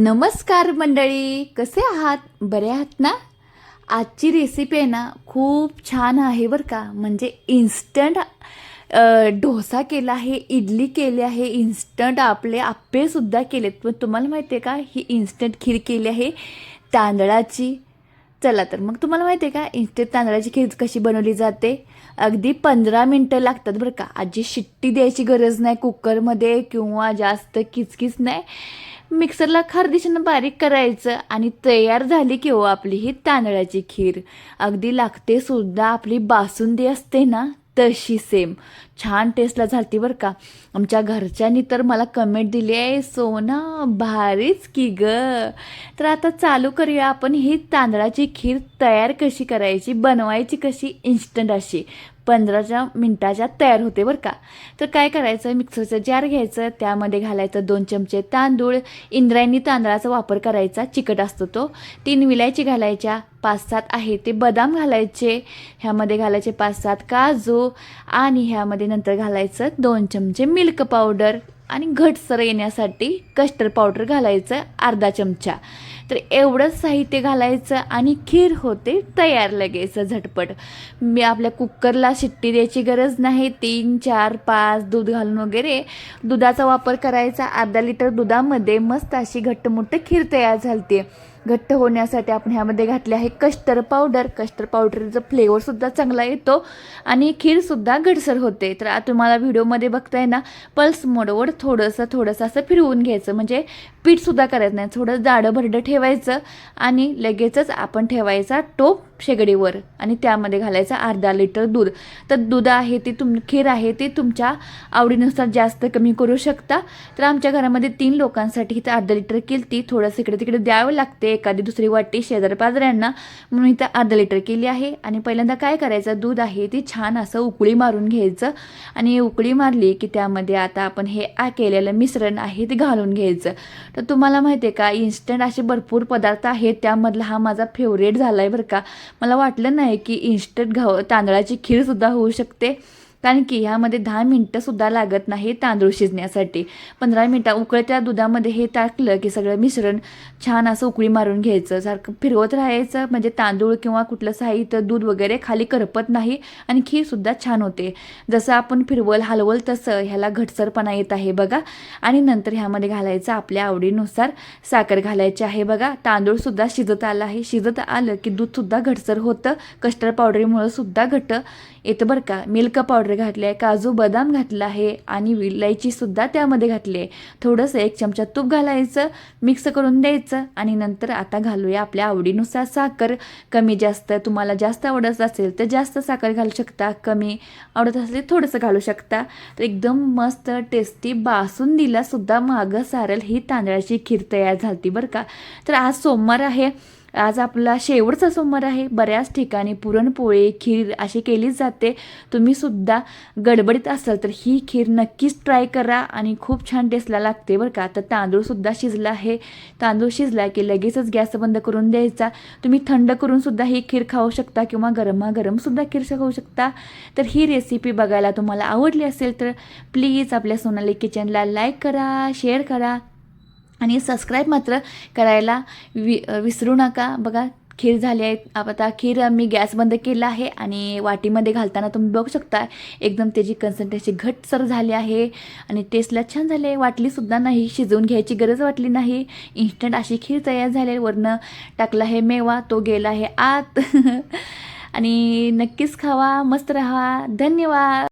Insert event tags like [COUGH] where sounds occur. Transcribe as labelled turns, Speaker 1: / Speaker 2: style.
Speaker 1: नमस्कार मंडळी कसे आहात? बरे आहात ना? आजची रेसिपी आहे ना खूप छान आहे बरं का. म्हणजे इन्स्टंट डोसा केला आहे इडली केली आहे इन्स्टंट आपले आप्पेसुद्धा केलेत. पण तुम्हाला माहिती आहे का ही इन्स्टंट खीर केली आहे तांदळाची. चला तर मग तुम्हाला माहिती आहे का इन्स्टंट तांदळाची खीर कशी बनवली जाते? अगदी पंधरा मिनटं लागतात बरं का. आजी शिट्टी द्यायची गरज नाही कुकरमध्ये किंवा जास्त किचकिच नाही. मिक्सरला खरदिशीनं बारीक करायचं आणि तयार झाली की हो आपली ही तांदळाची खीर. अगदी लागते सुद्धा आपली बासुंदी असते ना तशी सेम छान टेस्टला झालती बरं का. आमच्या घरच्यांनी तर मला कमेंट दिली आहे सोना भारीच की ग. तर आता चालू करूया आपण ही तांदळाची खीर तयार कशी करायची बनवायची कशी इन्स्टंट अशी. पंधराच्या मिनटाच्या तयार होते बरं का. तर काय करायचं? मिक्सरचं जार घ्यायचं. त्यामध्ये घालायचं दोन चमचे तांदूळ. इंद्रायणी तांदळाचा वापर करायचा. चिकट असतो तो. तीन विलायची घालायच्या. पाच सात आहे ते बदाम घालायचे. ह्यामध्ये घालायचे पाच सात काजू. आणि ह्यामध्ये नंतर घालायचं दोन चमचे मिल्क पावडर. आणि घटसर येण्यासाठी कस्टर्ड पावडर घालायचं अर्धा चमचा. तर एवढंच साहित्य घालायचं आणि खीर होते तयार लगेच झटपट. मी आपल्या कुकरला शिट्टी द्यायची गरज नाही. तीन चार पाच दूध घालून वगैरे दुधाचा वापर करायचा. अर्धा लिटर दुधामध्ये मस्त अशी घट्टमुट्ट खीर तयार झालते घट्ट होण्यासाठी आपण ह्यामध्ये घातले आहे कस्टर पावडर. कस्टर पावडरचा फ्लेवरसुद्धा चांगला येतो आणि खीरसुद्धा घडसर होते. तर तुम्हाला व्हिडिओमध्ये बघताय ना पल्स मोडवर थोडंसं थोडंसं असं फिरवून घ्यायचं. म्हणजे पीठसुद्धा करायचं नाही. थोडं जाडं भरडं ठेवायचं आणि लगेचच आपण ठेवायचा टोप शेगडीवर आणि त्यामध्ये घालायचं अर्धा लिटर दूध. तर दूध आहे ते तुम खीर आहे ते तुमच्या आवडीनुसार जास्त कमी करू शकता. तर आमच्या घरामध्ये तीन लोकांसाठी इथं अर्धा लिटर केली ती. थोडंसं इकडे तिकडे द्यावं लागते. एखादी दुसरी वाटी शेजारपाजऱ्यांना म्हणून इथं अर्धा लिटर केली आहे. आणि पहिल्यांदा काय करायचं? दूध आहे ती छान असं उकळी मारून घ्यायचं. आणि उकळी मारली की त्यामध्ये आता आपण हे आ केलेलं मिश्रण आहे ते घालून घ्यायचं. तर तुम्हाला माहिती आहे का? इन्स्टंट असे भरपूर पदार्थ आहेत. त्यामधला हा माझा फेवरेट झाला आहे बरं का. मला वाटलं नाही की इन्स्टंट घाव तांदळाची खीरसुद्धा होऊ शकते. कारण की ह्यामध्ये दहा मिनटंसुद्धा लागत नाही तांदूळ शिजण्यासाठी. पंधरा मिनटं उकळत्या दुधामध्ये हे टाकलं की सगळं मिश्रण छान असं उकळी मारून घ्यायचं. सारखं फिरवत राहायचं म्हणजे तांदूळ किंवा कुठलं साहित्य दूध वगैरे खाली करपत नाही आणि खीरसुद्धा छान होते. जसं आपण फिरवल हलवल तसं ह्याला घटसरपणा येत आहे बघा. आणि नंतर ह्यामध्ये घालायचं आपल्या आवडीनुसार साखर घालायची आहे बघा. तांदूळसुद्धा शिजत आलं आहे. शिजत आलं की दूधसुद्धा घटसर होतं. कस्टर्ड पावडरीमुळं सुद्धा घट येतं बरं का. मिल्क पावडर घातले आहे काजू बदाम घातला आहे आणि विलायचीसुद्धा त्यामध्ये घातली आहे थोडंसं एक चमचा तूप घालायचं मिक्स करून द्यायचं आणि नंतर आता घालूया आपल्या आवडीनुसार साखर. कमी जास्त तुम्हाला जास्त आवडत असेल तर जास्त साखर घालू शकता कमी आवडत असेल थोडंसं घालू शकता. तर एकदम मस्त टेस्टी बासून सुद्धा मागं सारल ही तांदळाची खीर तयार झाली बरं का. तर आज सोमवार आहे आज आपला शेवटचा सोमवार आहे. बऱ्याच ठिकाणी पुरणपोळी खीर अशी केलीच जाते. तुम्ही सुद्धा गडबडीत असाल तर ही खीर नक्कीच ट्राय करा आणि खूप छान टेस्टला लागते बरं का. तर तांदूळसुद्धा शिजला आहे. तांदूळ शिजला की लगेचच गॅस बंद करून द्यायचा. तुम्ही थंड करूनसुद्धा ही खीर खाऊ शकता किंवा गरमागरमसुद्धा खीर खाऊ शकता. तर ही रेसिपी बघायला तुम्हाला आवडली असेल तर प्लीज आपल्या सोनाली किचनला लाईक करा शेअर करा. आणि सबस्क्राईब मात्र करायला वि विसरू नका. बघा खीर झाली आहे. आता खीर मी गॅस बंद केला आहे आणि वाटीमध्ये घालताना तुम्ही बघू शकता एकदम त्याची कन्सन्ट्रेशन घटसर झाली आहे आणि टेस्टला छान झाले वाटलीसुद्धा नाही शिजवून घ्यायची गरज वाटली नाही. इन्स्टंट अशी खीर तयार झाली आहे. वरनं टाकला आहे मेवा तो गेला आहे आत. [LAUGHS] आणि नक्कीच खावा मस्त राहा. धन्यवाद.